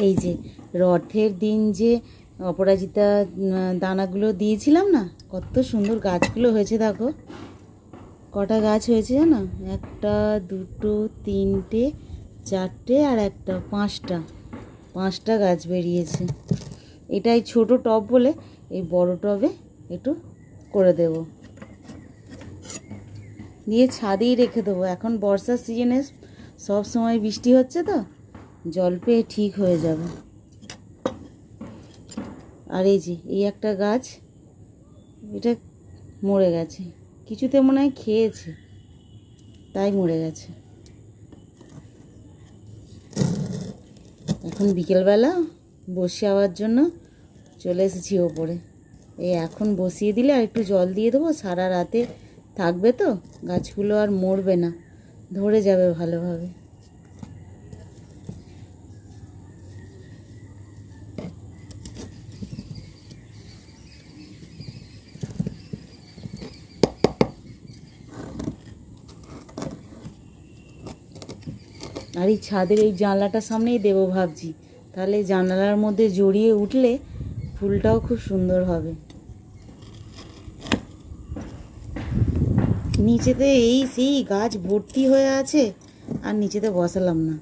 এই যে রথের দিন যে অপরাজিতা দানাগুলো দিয়েছিলাম না, কত সুন্দর গাছগুলো হয়েছে দেখো। কটা গাছ হয়েছে জানো? একটা, দুটো, তিনটে, চারটে আর একটা, পাঁচটা। পাঁচটা গাছ বেরিয়েছে। এটাই ছোট টব বলে এই বড় টবে একটু করে দেব। দিয়ে ছাদেই রেখে দেবো। এখন বর্ষার সিজনে সব সময় বৃষ্টি হচ্ছে তো। জল পেয়ে ঠিক হয়ে যাবে। আর এই যে, এই একটা গাছ, এটা মরে গেছে। কিছুতে মনে হয় খেয়েছে, তাই মরে গেছে। এখন বিকেলবেলা বসে আওয়ার জন্য চলে এসেছি ওপরে। এই এখন বসিয়ে দিলে আর একটু জল দিয়ে দেবো, সারা রাতে থাকবে তো, গাছগুলো আর মরবে না, ধরে যাবে ভালোভাবে। আর এই ছাদের এই জানলাটার সামনেই দেবো ভাবছি। তাহলে জানালার মধ্যে জড়িয়ে উঠলে ফুলটাও খুব সুন্দর হবে। নিচেতে এই সেই গাছ ভর্তি হয়ে আছে, আর নিচেতে বসালাম না।